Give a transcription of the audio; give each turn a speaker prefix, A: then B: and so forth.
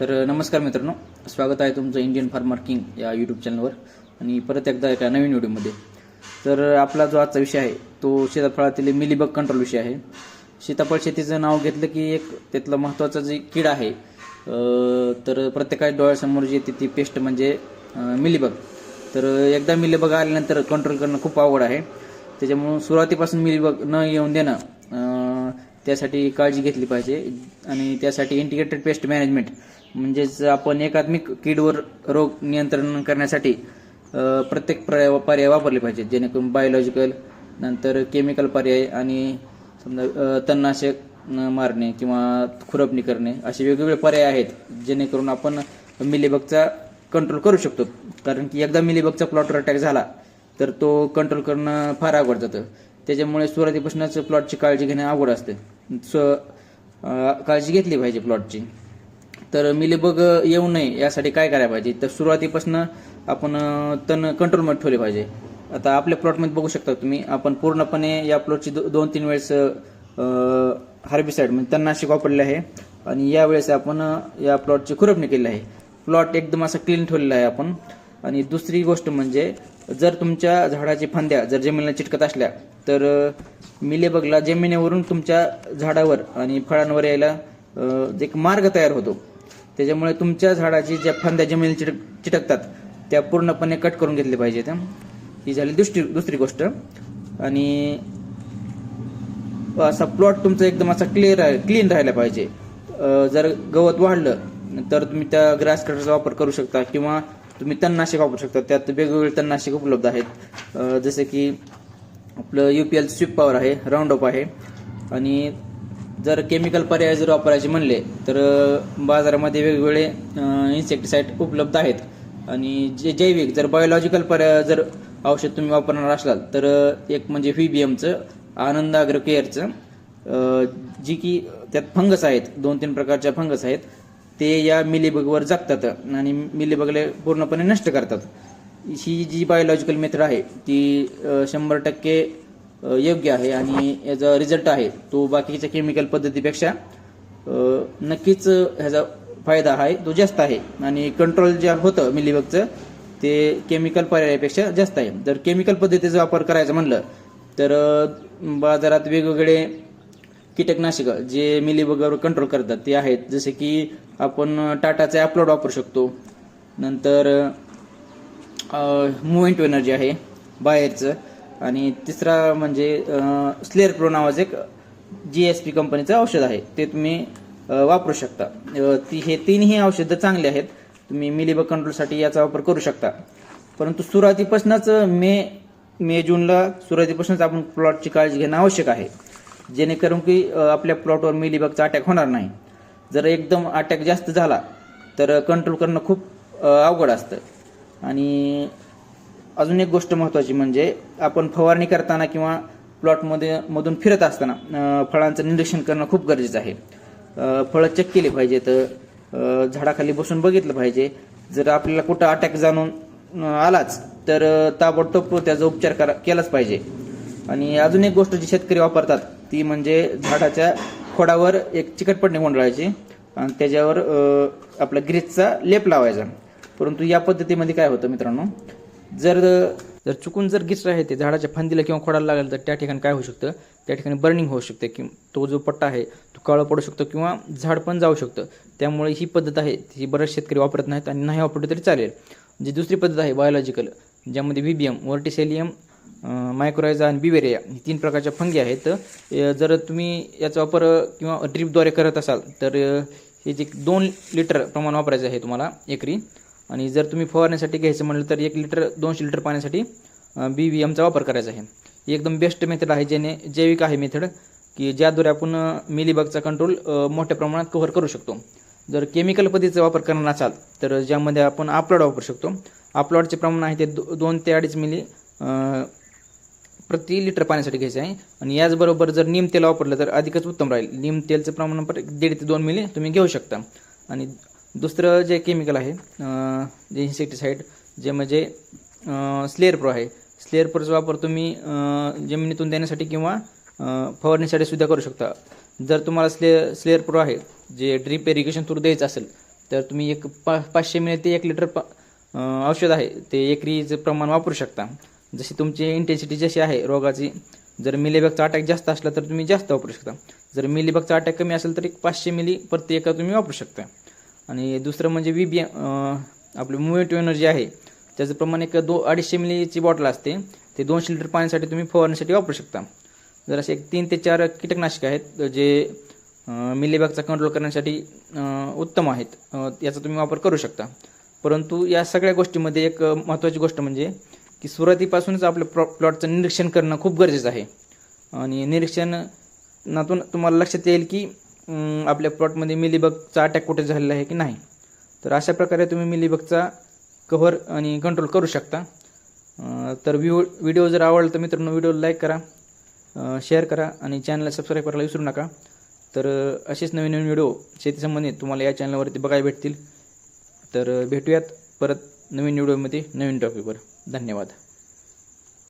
A: तर नमस्कार मित्रांनो. स्वागत आहे तुमचं इंडियन फार्मर किंग या यूट्यूब चॅनलवर आणि परत एकदा एका नवीन व्हिडिओमध्ये तर आपला जो आजचा विषय आहे तो सीताफळातील मिलीबग कंट्रोल विषय आहे. सीताफळ शेतीचं नाव घेतलं की एक त्यातलं महत्त्वाचं जे कीड आहे तर प्रत्येकाच्या डोळ्यासमोर जी येते ती पेस्ट म्हणजे मिलीबग. तर एकदा मिलीबग आल्यानंतर कंट्रोल करणं खूप अवघड आहे. त्याच्यामुळं सुरुवातीपासून मिलीबग न येऊन देणं त्यासाठी काळजी घेतली पाहिजे आणि त्यासाठी इंटिग्रेटेड पेस्ट मॅनेजमेंट म्हणजेच आपण एकात्मिक कीडवर रोग नियंत्रण करण्यासाठी प्रत्येक पर्याय पर्याय वापरले पाहिजेत जेणेकरून बायोलॉजिकल नंतर केमिकल पर्याय आणि समजा तणनाशक मारणे किंवा खुरपणी करणे असे वेगवेगळे पर्याय आहेत जेणेकरून आपण मिलीबगचा कंट्रोल करू शकतो. कारण की एकदा मिलीबगचा प्लॉटवर अटॅक झाला तर तो कंट्रोल करणं फार अवघड जातं. त्याच्यामुळे सुरुवातीपासूनच प्लॉटची काळजी घेणे अवघड असते. स काळजी घेतली पाहिजे प्लॉटची. तर मिलीबग येऊ नये यासाठी काय करायला पाहिजे? तर सुरुवातीपासून आपण तण कंट्रोलमध्ये ठेवले पाहिजे. आता आपल्या प्लॉटमध्ये बघू शकता तुम्ही आपण पूर्णपणे या प्लॉटची दो, दोन तीन वेळेस हार्बिसाईड म्हणजे तणनाशक वापरले आहे. आणि यावेळेस आपण या प्लॉटची खुरपणी केली आहे. प्लॉट एकदम असा क्लीन ठेवलेला आहे आपण. आणि दुसरी गोष्ट म्हणजे जर तुमच्या झाडाची फांद्या जर जमिनीला चिटकत असल्या तर मिलेबगला जमिनीवरून तुमच्या झाडावर आणि फळांवर यायला एक मार्ग तयार होतो. त्याच्यामुळे तुमच्या झाडाची ज्या फांद्या जमिनी चिटक चिटकतात त्या पूर्णपणे कट करून घेतले पाहिजेत ही झाली दुसरी दुसरी गोष्ट. आणि असा प्लॉट तुमचा एकदम असा क्लिअर क्लीन राहायला पाहिजे. जर गवत वाढलं तर तुम्ही त्या ग्रास कटरचा वापर करू शकता किंवा तुम्ही तणनाशक वापरू शकता. त्यात वेगवेगळे तणनाशक उपलब्ध आहेत. जसे की आपलं U P L sweep power आहे राऊंड अप आहे. आणि जर केमिकल पर्याय जर वापरायचे म्हणले तर बाजारामध्ये वेगवेगळे इन्सेक्टिसाईड उपलब्ध आहेत. आणि जे जैविक जर बायोलॉजिकल पर्याय जर औषध तुम्ही वापरणार असाल तर एक म्हणजे व्ही बी एमचं आनंद अग्र केअरचं जी की त्यात फंगस आहेत दोन तीन प्रकारच्या फंगस आहेत ते या मिलीबगवर जगतात आणि मिलीबगले पूर्णपणे नष्ट करतात. ही जी बायोलॉजिकल मेथड आहे ती शंभर टक्के योग्य आहे आणि याचा रिझल्ट आहे. तो बाकीच्या केमिकल पद्धतीपेक्षा नक्कीच ह्याचा फायदा आहे तो जास्त आहे. आणि कंट्रोल जे होतं मिलीबगचं ते केमिकल पर्यायापेक्षा जास्त आहे. जर केमिकल पद्धतीचा वापर करायचा म्हणलं तर बाजारात वेगवेगळे कीटकनाशकं जे मिलीबगवर कंट्रोल करतात ते आहेत. जसे की आपण टाटाचे अपलोड वापरू शकतो. नंतर मुव्हेंट एनर्जी आहे बाहेरचं. आणि तिसरा म्हणजे स्लेअर प्रो नावाचं एक जी एस पी कंपनीचं औषध आहे. ते तुम्ही वापरू शकता. ती हे तीनही औषधं चांगली आहेत. तुम्ही मिलीबग कंट्रोलसाठी याचा वापर करू शकता. परंतु सुरुवातीपासूनच मे मे जूनला सुरुवातीपासूनच आपण प्लॉटची काळजी घेणं आवश्यक आहे. जेणेकरून की आपल्या प्लॉटवर मिलीबगचा अटॅक होणार नाही. जर एकदम अटॅक जास्त झाला तर कंट्रोल करणं खूप अवघड असतं. आणि अजून एक गोष्ट महत्त्वाची म्हणजे आपण फवारणी करताना किंवा प्लॉटमध्ये मधून फिरत असताना फळांचं निरीक्षण करणं खूप गरजेचं आहे. फळं चेक केली पाहिजेत झाडाखाली बसून बघितलं पाहिजे. जर आपल्याला कुठं अटॅक जाणून आलाच तर ताबडतोब त्याचा उपचार करा केलाच पाहिजे. आणि अजून एक गोष्ट जी शेतकरी वापरतात ती म्हणजे झाडाच्या खोडावर एक चिकटपट्टी गोंधळायची आणि त्याच्यावर आपला ग्रीजचा लेप लावायचा. परंतु या पद्धतीमध्ये काय होतं मित्रांनो? जर जर चुकून जर गिच आहे ते झाडाच्या फांदीला किंवा खोडाला लागेल तर त्या ठिकाणी काय होऊ शकतं? त्या ठिकाणी बर्निंग होऊ शकते की तो जो पट्टा आहे तो काळं पडू शकतो किंवा झाड पण जाऊ शकतं. त्यामुळे ही पद्धत आहे ही बरेच शेतकरी वापरत नाहीत आणि नाही वापरली तरी चालेल. जी दुसरी पद्धत आहे बायोलॉजिकल ज्यामध्ये V B M Verticillium mycorrhiza आणि बिवेरिया ही तीन प्रकारच्या फंगी आहेत. जर तुम्ही याचा वापर किंवा ड्रीपद्वारे करत असाल तर हे जे दोन लिटर प्रमाण वापरायचं आहे तुम्हाला एकरी आणि जर तुम्ही फवारण्यासाठी घ्यायचं म्हटलं तर एक लिटर दोनशे लिटर पाण्यासाठी बी व्ही एमचा वापर करायचा आहे. ही एकदम बेस्ट मेथड आहे जेने जैविक आहे मेथड की ज्याद्वारे आपण मिलीबगचा कंट्रोल मोठ्या प्रमाणात कव्हर करू शकतो. जर केमिकल पद्धतीचा वापर करणार असाल तर ज्यामध्ये आपण आपलॉड वापरू शकतो. अपलोडचे प्रमाण आहे ते दो दोन ते अडीच मिली प्रति लिटर पाण्यासाठी घ्यायचं आहे. आणि याचबरोबर जर नीम तेल वापरलं तर अधिकच उत्तम राहील. नीम तेलचं प्रमाण पण दीड ते दोन मिली तुम्ही घेऊ शकता. आणि दुसरं जे केमिकल आहे जे इन्सेक्टिसाईड जे म्हणजे स्लेअर प्रो आहे. स्लेअर प्रोचा वापर तुम्ही जमिनीतून देण्यासाठी किंवा फवारणीसाठी सुद्धा करू शकता. जर तुम्हाला स्ले स्लेअर प्रो आहे जे ड्रीप इरिगेशन थ्रू द्यायचं असेल तर तुम्ही एक पा पाचशे मिली ते एक लिटर पा औषध आहे ते एकरीचं प्रमाण वापरू शकता. जशी तुमची इंटेन्सिटी जशी आहे रोगाची जर मिलीबगचा अटॅक जास्त असला तर तुम्ही जास्त वापरू शकता. जर मिलीबगचा अटॅक कमी असेल तर एक पाचशे मिली प्रति एकर तुम्ही वापरू शकता. आणि दुसरं म्हणजे वी बी आपलं मुवेटिव्ह एनर्जी आहे. त्याचं प्रमाण एक दो अडीचशे मिलीची बॉटल असते. ते दोनशे लिटर पाण्यासाठी तुम्ही फवारण्यासाठी वापरू शकता. जर असे एक तीन ते चार कीटकनाशक आहेत जे मिलेबॅगचा कंट्रोल करण्यासाठी उत्तम आहेत याचा तुम्ही वापर करू शकता. परंतु या सगळ्या गोष्टीमध्ये एक महत्त्वाची गोष्ट म्हणजे की सुरुवातीपासूनच आपल्या प्लॉ प्लॉटचं निरीक्षण करणं खूप गरजेचं आहे. आणि निरीक्षणातून तुम्हाला लक्षात येईल की आपल्या प्लॉटमध्ये मिलीबगचा अटॅक कुठे झालेला आहे की नाही? तर अशा प्रकारे तुम्ही मिलीबगचा कव्हर आणि कंट्रोल करू शकता. तर व्ह्यू व्हिडिओ जर आवडला तर मित्रांनो व्हिडिओ लाईक करा शेअर करा आणि चॅनलला सबस्क्राईब करायला विसरू नका. तर असेच नवीन नवीन व्हिडिओ शेतीसंबंधित तुम्हाला या चॅनलवरती बघायला भेटतील. तर भेटूयात परत नवीन व्हिडिओमध्ये नवीन टॉपिकवर धन्यवाद.